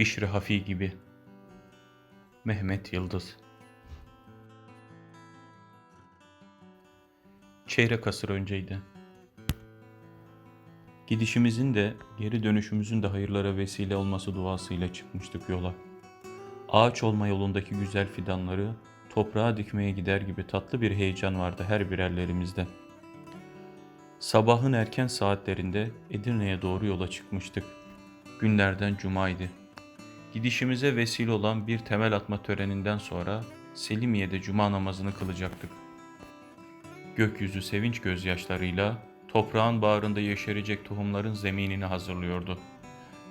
Bişri Hafi gibi. Mehmet Yıldız Çeyrek asır önceydi. Gidişimizin de geri dönüşümüzün de hayırlara vesile olması duasıyla çıkmıştık yola. Ağaç olma yolundaki güzel fidanları toprağa dikmeye gider gibi tatlı bir heyecan vardı her birerlerimizde. Sabahın erken saatlerinde Edirne'ye doğru yola çıkmıştık. Günlerden cumaydı. Gidişimize vesile olan bir temel atma töreninden sonra Selimiye'de cuma namazını kılacaktık. Gökyüzü sevinç gözyaşlarıyla toprağın bağrında yeşerecek tohumların zeminini hazırlıyordu.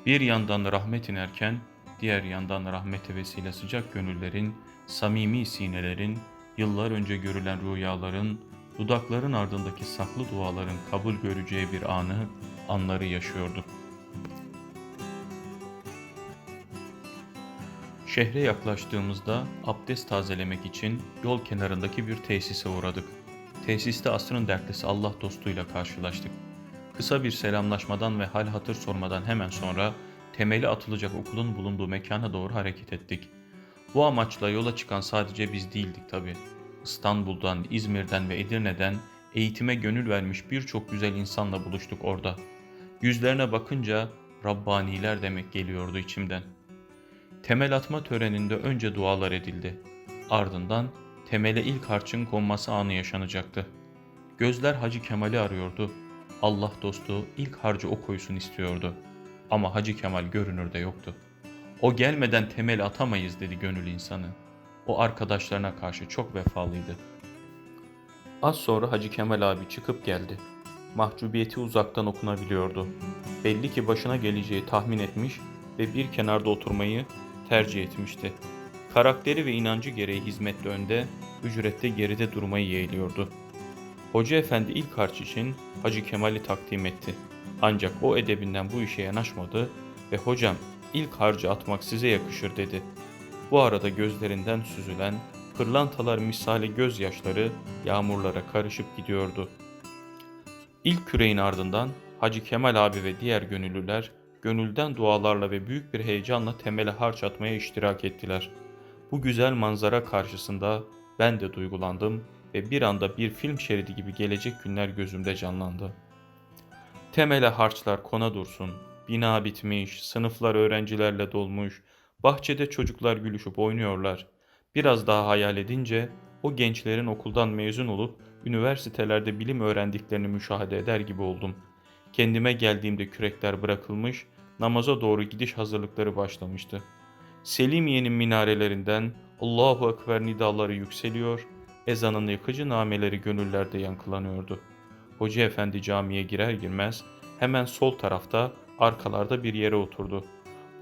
Bir yandan rahmet inerken, diğer yandan rahmete vesile sıcak gönüllerin, samimi sinelerin, yıllar önce görülen rüyaların, dudakların ardındaki saklı duaların kabul göreceği bir anı, anları yaşıyorduk. Şehre yaklaştığımızda abdest tazelemek için yol kenarındaki bir tesise uğradık. Tesiste asrın dertlisi Allah dostuyla karşılaştık. Kısa bir selamlaşmadan ve hal hatır sormadan hemen sonra temeli atılacak okulun bulunduğu mekana doğru hareket ettik. Bu amaçla yola çıkan sadece biz değildik tabi. İstanbul'dan, İzmir'den ve Edirne'den eğitime gönül vermiş birçok güzel insanla buluştuk orada. Yüzlerine bakınca Rabbaniler demek geliyordu içimden. Temel atma töreninde önce dualar edildi. Ardından temele ilk harçın konması anı yaşanacaktı. Gözler Hacı Kemal'i arıyordu. Allah dostu ilk harcı o koysun istiyordu. Ama Hacı Kemal görünürde yoktu. O gelmeden temel atamayız dedi gönül insanı. O arkadaşlarına karşı çok vefalıydı. Az sonra Hacı Kemal abi çıkıp geldi. Mahcubiyeti uzaktan okunabiliyordu. Belli ki başına geleceği tahmin etmiş ve bir kenarda oturmayı tercih etmişti. Karakteri ve inancı gereği hizmette önde, ücrette geride durmayı yeğliyordu. Hoca efendi ilk harç için Hacı Kemal'i takdim etti. Ancak o edebinden bu işe yanaşmadı ve hocam ilk harcı atmak size yakışır dedi. Bu arada gözlerinden süzülen pırlantalar misali gözyaşları yağmurlara karışıp gidiyordu. İlk küreğin ardından Hacı Kemal abi ve diğer gönüllüler gönülden dualarla ve büyük bir heyecanla temele harç atmaya iştirak ettiler. Bu güzel manzara karşısında ben de duygulandım ve bir anda bir film şeridi gibi gelecek günler gözümde canlandı. Temele harçlar kona dursun, bina bitmiş, sınıflar öğrencilerle dolmuş, bahçede çocuklar gülüşüp oynuyorlar. Biraz daha hayal edince o gençlerin okuldan mezun olup üniversitelerde bilim öğrendiklerini müşahede eder gibi oldum. Kendime geldiğimde kürekler bırakılmış, namaza doğru gidiş hazırlıkları başlamıştı. Selimiye'nin minarelerinden Allahu Ekber nidaları yükseliyor, ezanın yıkıcı nameleri gönüllerde yankılanıyordu. Hoca efendi camiye girer girmez hemen sol tarafta arkalarda bir yere oturdu.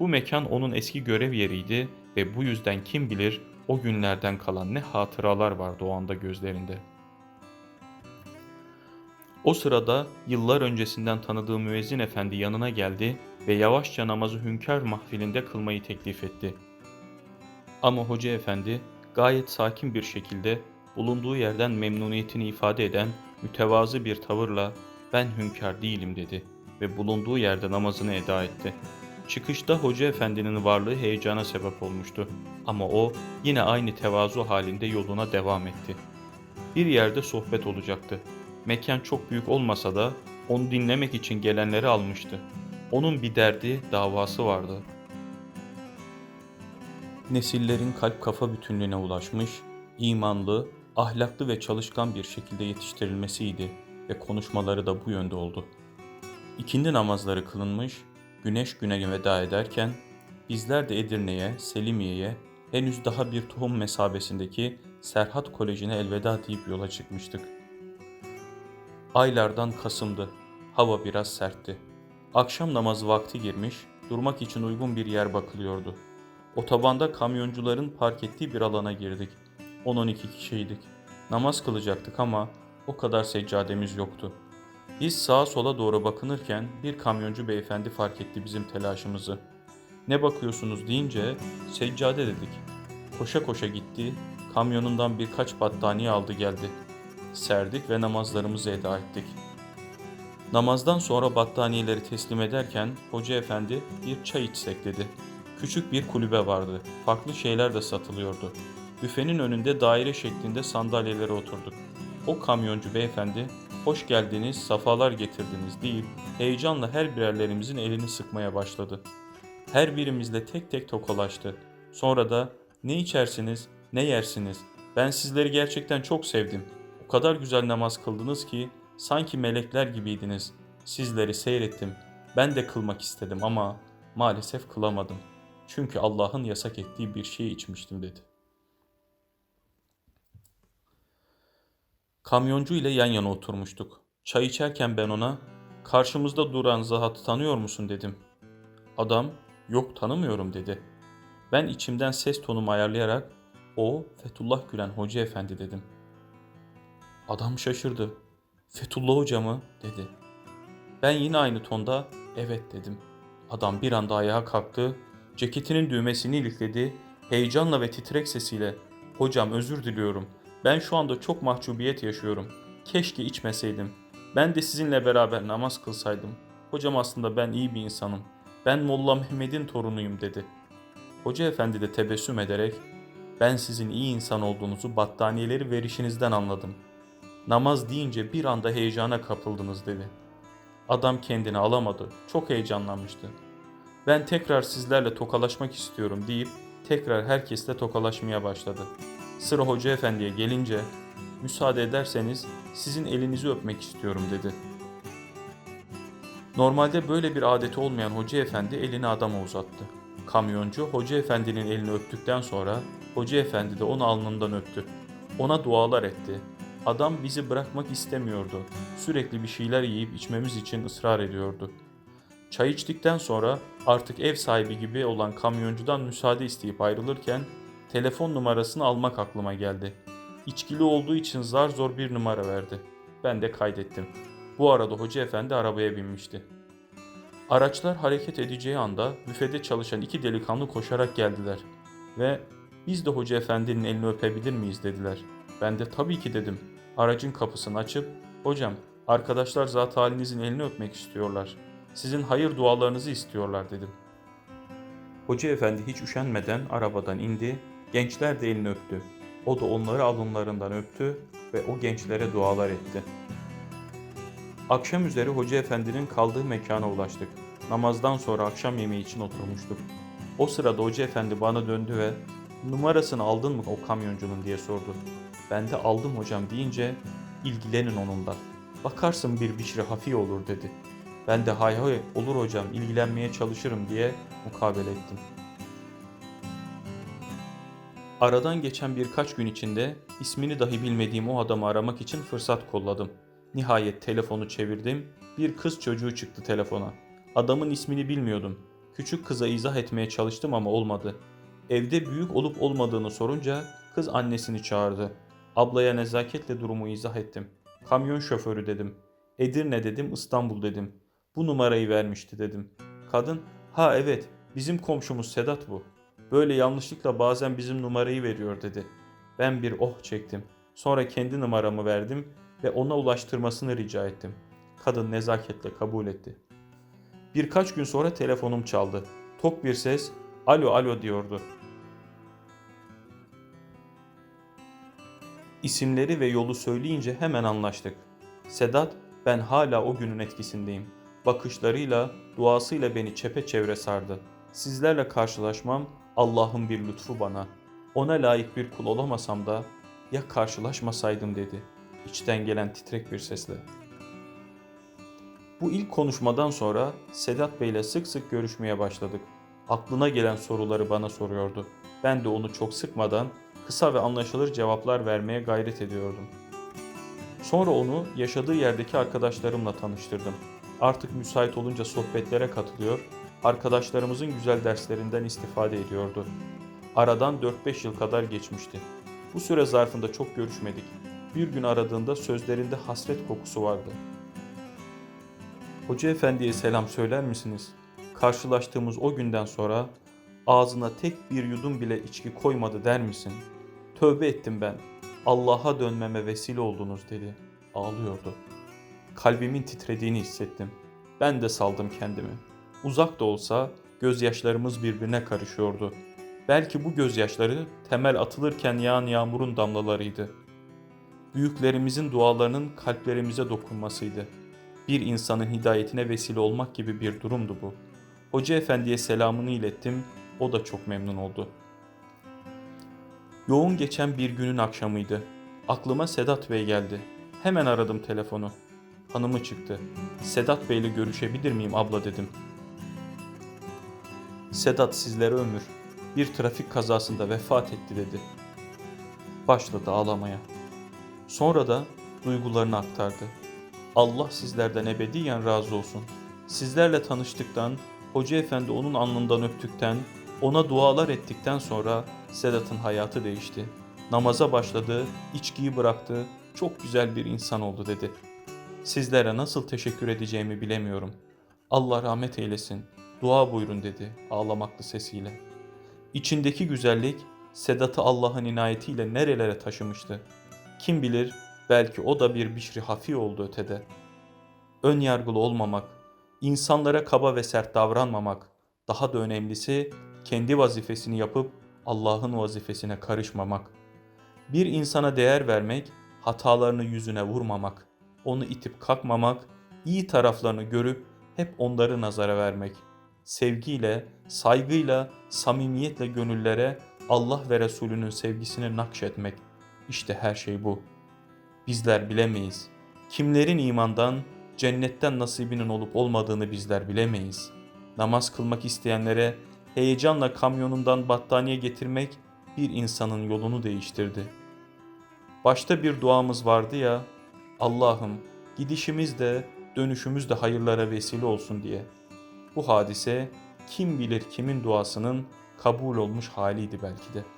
Bu mekan onun eski görev yeriydi ve bu yüzden kim bilir o günlerden kalan ne hatıralar vardı o anda gözlerinde. O sırada yıllar öncesinden tanıdığı müezzin efendi yanına geldi ve yavaşça namazı hünkâr mahfilinde kılmayı teklif etti. Ama hoca efendi gayet sakin bir şekilde bulunduğu yerden memnuniyetini ifade eden mütevazı bir tavırla ben hünkâr değilim dedi ve bulunduğu yerde namazını eda etti. Çıkışta hoca efendinin varlığı heyecana sebep olmuştu ama o yine aynı tevazu halinde yoluna devam etti. Bir yerde sohbet olacaktı. Mekan çok büyük olmasa da onu dinlemek için gelenleri almıştı. Onun bir derdi, davası vardı. Nesillerin kalp kafa bütünlüğüne ulaşmış, imanlı, ahlaklı ve çalışkan bir şekilde yetiştirilmesiydi ve konuşmaları da bu yönde oldu. İkindi namazları kılınmış, güneş güne veda ederken bizler de Edirne'ye, Selimiye'ye henüz daha bir tohum mesabesindeki Serhat Koleji'ne elveda deyip yola çıkmıştık. Aylardan Kasım'dı. Hava biraz sertti. Akşam namazı vakti girmiş, durmak için uygun bir yer bakılıyordu. Otobanda kamyoncuların park ettiği bir alana girdik. 10-12 kişiydik. Namaz kılacaktık ama o kadar seccademiz yoktu. Biz sağa sola doğru bakınırken bir kamyoncu beyefendi fark etti bizim telaşımızı. Ne bakıyorsunuz deyince seccade dedik. Koşa koşa gitti, kamyonundan birkaç battaniye aldı geldi. Serdik ve namazlarımızı eda ettik. Namazdan sonra battaniyeleri teslim ederken hoca efendi bir çay içsek dedi. Küçük bir kulübe vardı. Farklı şeyler de satılıyordu. Büfenin önünde daire şeklinde sandalyelere oturduk. O kamyoncu beyefendi, hoş geldiniz, safalar getirdiniz deyip heyecanla her birerlerimizin elini sıkmaya başladı. Her birimizle tek tek tokalaştı. Sonra da ne içersiniz, ne yersiniz? Ben sizleri gerçekten çok sevdim. O kadar güzel namaz kıldınız ki sanki melekler gibiydiniz. Sizleri seyrettim. Ben de kılmak istedim ama maalesef kılamadım. Çünkü Allah'ın yasak ettiği bir şey içmiştim dedi. Kamyoncu ile yan yana oturmuştuk. Çay içerken ben ona karşımızda duran Zahat'ı tanıyor musun dedim. Adam yok tanımıyorum dedi. Ben içimden ses tonumu ayarlayarak o Fethullah Gülen Hoca Efendi dedim. Adam şaşırdı. Fethullah Hoca mı? dedi. Ben yine aynı tonda evet dedim. Adam bir anda ayağa kalktı, ceketinin düğmesini ilikledi, heyecanla ve titrek sesiyle ''Hocam özür diliyorum. Ben şu anda çok mahcubiyet yaşıyorum. Keşke içmeseydim. Ben de sizinle beraber namaz kılsaydım. Hocam aslında ben iyi bir insanım. Ben Molla Mehmet'in torunuyum.'' dedi. Hoca efendi de tebessüm ederek ''Ben sizin iyi insan olduğunuzu battaniyeleri verişinizden anladım. Namaz deyince bir anda heyecana kapıldınız.'' dedi. Adam kendini alamadı. Çok heyecanlanmıştı. Ben tekrar sizlerle tokalaşmak istiyorum deyip tekrar herkesle tokalaşmaya başladı. Sıra Hoca Efendi'ye gelince müsaade ederseniz sizin elinizi öpmek istiyorum dedi. Normalde böyle bir adeti olmayan Hoca Efendi elini adama uzattı. Kamyoncu Hoca Efendi'nin elini öptükten sonra Hoca Efendi de onu alnından öptü. Ona dualar etti. Adam bizi bırakmak istemiyordu. Sürekli bir şeyler yiyip içmemiz için ısrar ediyordu. Çay içtikten sonra artık ev sahibi gibi olan kamyoncudan müsaade isteyip ayrılırken telefon numarasını almak aklıma geldi. İçkili olduğu için zar zor bir numara verdi. Ben de kaydettim. Bu arada hoca efendi arabaya binmişti. Araçlar hareket edeceği anda büfede çalışan iki delikanlı koşarak geldiler ve biz de hoca efendinin elini öpebilir miyiz dediler. Ben de tabii ki dedim. Aracın kapısını açıp hocam arkadaşlar zat halinizin elini öpmek istiyorlar. Sizin hayır dualarınızı istiyorlar dedim. Hoca efendi hiç üşenmeden arabadan indi, gençler de elini öptü. O da onları alınlarından öptü ve o gençlere dualar etti. Akşam üzeri Hoca Efendi'nin kaldığı mekana ulaştık. Namazdan sonra akşam yemeği için oturmuştuk. O sırada Hoca Efendi bana döndü ve numarasını aldın mı o kamyoncunun diye sordu. Ben de aldım hocam deyince ilgilenin onunla. Bakarsın bir bişri hafi olur dedi. Ben de hay hay olur hocam ilgilenmeye çalışırım diye mukabele ettim. Aradan geçen birkaç gün içinde ismini dahi bilmediğim o adamı aramak için fırsat kolladım. Nihayet telefonu çevirdim. Bir kız çocuğu çıktı telefona. Adamın ismini bilmiyordum. Küçük kıza izah etmeye çalıştım ama olmadı. Evde büyük olup olmadığını sorunca kız annesini çağırdı. Ablaya nezaketle durumu izah ettim. Kamyon şoförü dedim. Edirne dedim, İstanbul dedim. Bu numarayı vermişti dedim. Kadın, ha evet bizim komşumuz Sedat bu. Böyle yanlışlıkla bazen bizim numarayı veriyor dedi. Ben bir oh çektim. Sonra kendi numaramı verdim ve ona ulaştırmasını rica ettim. Kadın nezaketle kabul etti. Birkaç gün sonra telefonum çaldı. Tok bir ses, alo alo diyordu. İsimleri ve yolu söyleyince hemen anlaştık. Sedat, ben hala o günün etkisindeyim. Bakışlarıyla, duasıyla beni çepeçevre sardı. Sizlerle karşılaşmam Allah'ın bir lütfu bana. Ona layık bir kul olamasam da ya karşılaşmasaydım dedi. İçten gelen titrek bir sesle. Bu ilk konuşmadan sonra Sedat Bey ile sık sık görüşmeye başladık. Aklına gelen soruları bana soruyordu. Ben de onu çok sıkmadan kısa ve anlaşılır cevaplar vermeye gayret ediyordum. Sonra onu yaşadığı yerdeki arkadaşlarımla tanıştırdım. Artık müsait olunca sohbetlere katılıyor, arkadaşlarımızın güzel derslerinden istifade ediyordu. Aradan 4-5 yıl kadar geçmişti. Bu süre zarfında çok görüşmedik. Bir gün aradığında sözlerinde hasret kokusu vardı. Hoca efendiye selam söyler misiniz? Karşılaştığımız o günden sonra ağzına tek bir yudum bile içki koymadı der misin? Tövbe ettim ben. Allah'a dönmeme vesile oldunuz dedi. Ağlıyordu. Kalbimin titrediğini hissettim. Ben de saldım kendimi. Uzak da olsa gözyaşlarımız birbirine karışıyordu. Belki bu gözyaşları temel atılırken yağan yağmurun damlalarıydı. Büyüklerimizin dualarının kalplerimize dokunmasıydı. Bir insanın hidayetine vesile olmak gibi bir durumdu bu. Hoca efendiye selamını ilettim, o da çok memnun oldu. Yoğun geçen bir günün akşamıydı. Aklıma Sedat Bey geldi. Hemen aradım telefonu. Hanımı çıktı. Sedat Bey'le görüşebilir miyim abla dedim. Sedat sizlere ömür. Bir trafik kazasında vefat etti dedi. Başladı ağlamaya. Sonra da duygularını aktardı. Allah sizlerden ebediyen razı olsun. Sizlerle tanıştıktan, Hoca Efendi onun alnından öptükten, ona dualar ettikten sonra Sedat'ın hayatı değişti. Namaza başladı, içkiyi bıraktı, çok güzel bir insan oldu dedi. Sizlere nasıl teşekkür edeceğimi bilemiyorum. Allah rahmet eylesin, dua buyurun dedi ağlamaklı sesiyle. İçindeki güzellik Sedat'ı Allah'ın inayetiyle nerelere taşımıştı. Kim bilir belki o da bir bişri hafi oldu ötede. Ön yargılı olmamak, insanlara kaba ve sert davranmamak, daha da önemlisi kendi vazifesini yapıp Allah'ın vazifesine karışmamak. Bir insana değer vermek, hatalarını yüzüne vurmamak, onu itip kalkmamak, iyi taraflarını görüp hep onları nazara vermek. Sevgiyle, saygıyla, samimiyetle gönüllere Allah ve Resulünün sevgisini nakşetmek. İşte her şey bu. Bizler bilemeyiz. Kimlerin imandan, cennetten nasibinin olup olmadığını bizler bilemeyiz. Namaz kılmak isteyenlere heyecanla kamyonundan battaniye getirmek bir insanın yolunu değiştirdi. Başta bir duamız vardı ya, Allah'ım gidişimiz de dönüşümüz de hayırlara vesile olsun diye. Bu hadise kim bilir kimin duasının kabul olmuş haliydi belki de.''